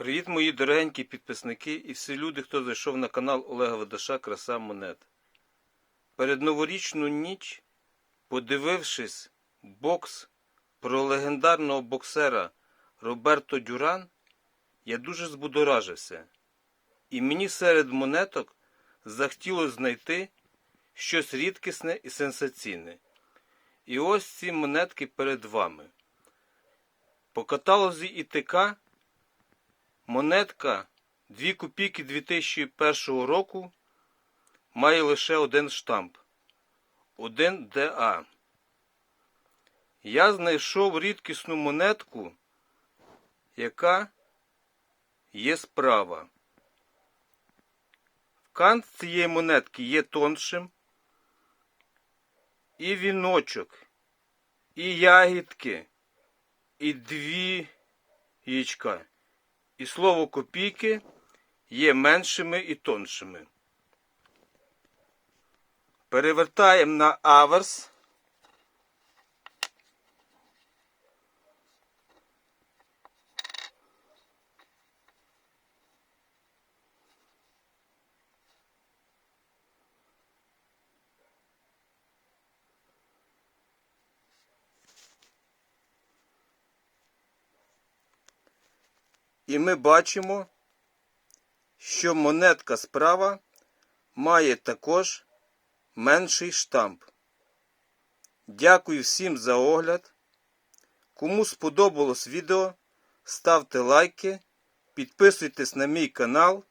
Привіт, мої дорогенькі підписники і всі люди, хто зайшов на канал Олега Ведаша Краса Монет. Перед новорічну ніч, подивившись бокс про легендарного боксера Роберто Дюран, я дуже збудоражився. І мені серед монеток захотілося знайти щось рідкісне і сенсаційне. І ось ці монетки перед вами. По каталозі ІТК монетка 2 копійки 2001 року має лише один штамп 1 ДА. Я знайшов рідкісну монетку, яка є справа. Кант цієї монетки є тоншим, і віночок, і ягідки, і дві яєчка. І слово копійки є меншими і тоншими. Перевертаємо на аверс. І ми бачимо, що монетка справа має також менший штамп. Дякую всім за огляд. Кому сподобалось відео, ставте лайки, підписуйтесь на мій канал.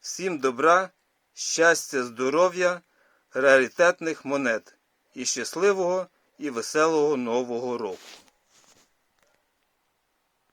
Всім добра, щастя, здоров'я, раритетних монет і щасливого і веселого Нового року!